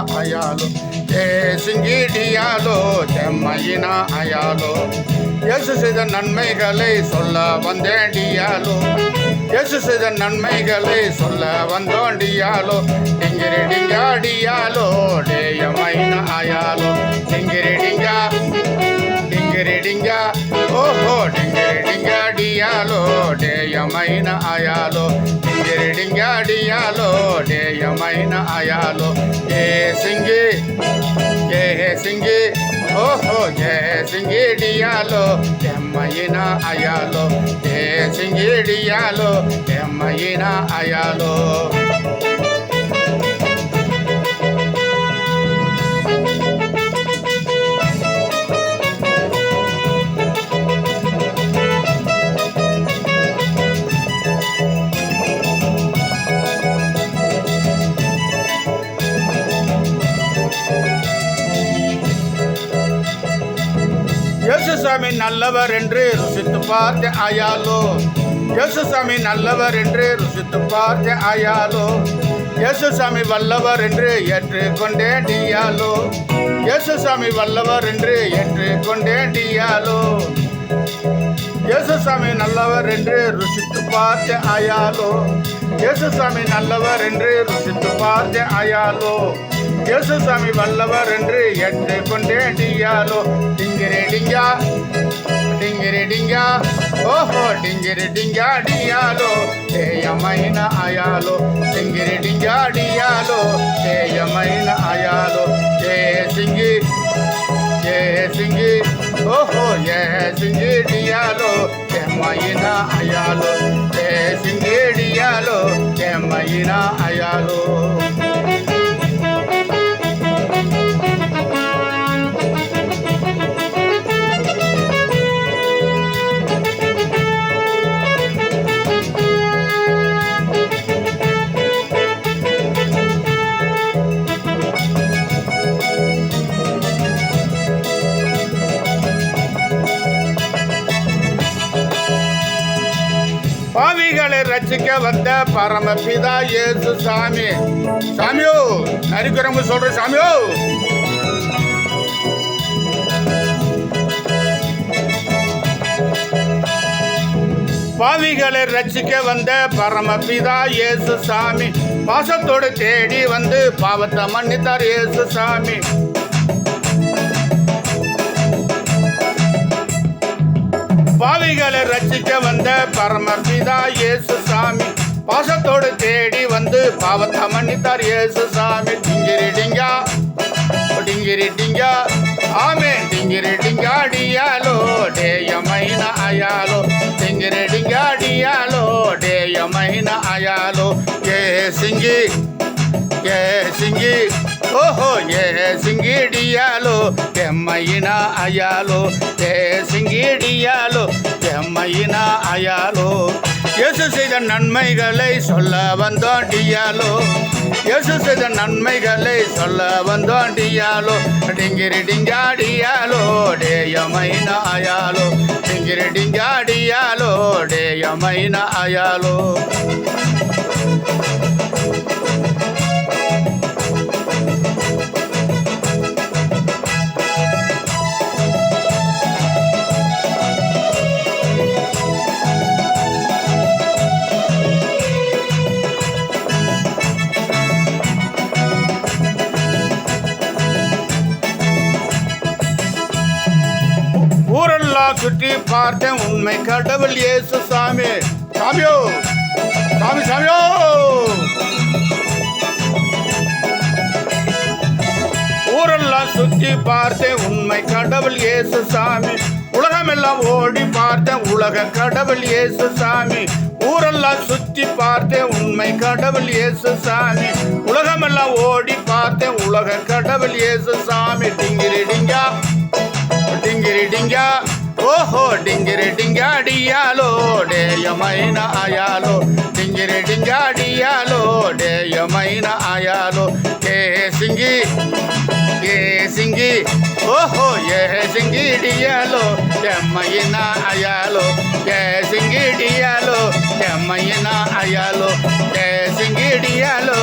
డియాలో తెమ్మైన అయాలో ஏசுங்கி டியாலோ தெம்மையின அயாலோ இயேசு செய்த நன்மைகளை சொல்ல வந்தேன் டியாலோ இயேசு செய்த நன்மைகளை சொல்ல வந்தோம் டியாலோ டிங்கிரி டிங்கா டியாலோ டேயமைன அயாலோ டிங்கிரி டிங்கா டிங்கிரி டிங்கா ఓహో డింగిరి డింగా డియాలో డేయమైన సింగాడియాలో దేయమైన ఆయాలో ఏ సింగి ఏ సింగి ఓహో జే సింగిడియాలో ఎమ్మయిన అయాలో. ఏ సింగిడియాలో ఎమ్మయిన అయాలో. இயேசுசாமி நல்லவர் என்று ருசித்து பார்த்த ஆயாலோ. இயேசுசாமி நல்லவர் என்று ருசித்து பார்த்த ஆயாலோ. இயேசுசாமி வல்லவர் என்று ஏற்றுக்கொண்டேன் டியாலோ இயேசுசாமி வல்லவர் என்று ஏற்றுக்கொண்டேன் டியாலோ இயேசுசாமி நல்லவர் என்று ருசித்து பார்த்த ஆயாலோ. இயேசுசாமி நல்லவர் என்று ருசித்து பார்த்த ஆயாலோ. இயேசுசாமி வல்லவர் என்று ஏற்றுக்கொண்டேன் டியாலோ டிங்கிரி டிங்கா டிங்கிரி டிங்கா ఓహో డింగిరి డింగా డియాలో తేయమైన అయాలో డింగిరి డింగా డియాలో తేయమైన అయాలో ఏ సింగి ఏ సింగి ఓహో ఏ సింగి డియాలో తెమ్మయిన అయాలో ఏ సింగి డియాలో తెమ్మయిన అయాలో பாவிகளை ரசிக்க வந்த பரமபிதா இயேசு சாமி. சாமியோ நரிக்கிறவங்க சொல்ற சாமியோ. பாவிகளை ரசிக்க வந்த பரமபிதா இயேசு சாமி. பாசத்தோடு தேடி வந்து பாவத்தை மன்னித்தார் இயேசு சாமி. பாவிகளை ரட்சிக்க வந்த பரமபிதா இயேசு சாமி பாசத்தோடு தேடி வந்து பாவத்தை மன்னித்தார் இயேசு சாமி டிங்கிரி டிங்கா டிங்கிரி டிங்கா ஆமே டிங்கிரி டிங்காடியாலோ டேயமைன அயாலோ. டிங்கிரி டிங்காடியாலோ டேயமைன அயாலோ. ஏ சிங்கி ஏ சிங்கி. ఓహో ఏ సింగిడియాలో తెమ్మయిన అయాలో ఏ సింగిడియాలో తెమ్మయిన அயாலோ இயேசு செய்த நன்மைகளை சொல்ல வந்தோம் டியாலோ இயேசு செய்த நன்மைகளை சொல்ல வந்தோம் டியாலோ டிங்கிரி டிங்காடியாலோ டேயமைன அயாலோ டிங்கிரி டிங்காடியாலோ டேயமைன அயாலோ ஊரெல்லாம் சுற்றி பார்த்தேன் உண்மை கடவுள் இயேசு சாமி. சாமியோ சாமி சாமியோ. ஊரெல்லாம் சுற்றி பார்த்தேன் உண்மை கடவுள் இயேசு சாமி. உலகமெல்லாம் ஓடி பார்த்தேன் உலக கடவுள் இயேசு சாமி. ஊரெல்லாம் சுற்றி பார்த்தேன் உண்மை கடவுள் இயேசு சாமி. உலகமெல்லாம் ஓடி பார்த்தேன் உலக கடவுள் இயேசு சாமி. டிங்கிரி டிங்கா. డింగిరి డింగా ఓహో డింగిరి డింగా డియాలో డేయమైన ఆయాలో. డింగిరి డింగా డియాలో డేయమైన ఆయాలో. ఏ సింగి ఏ సింగి ఓహో ఏ సింగి డియాలో తెమ్మయిన అయాలో ఏ సింగి డియాలో తెమ్మయిన అయాలో ఏ సింగి డియాలో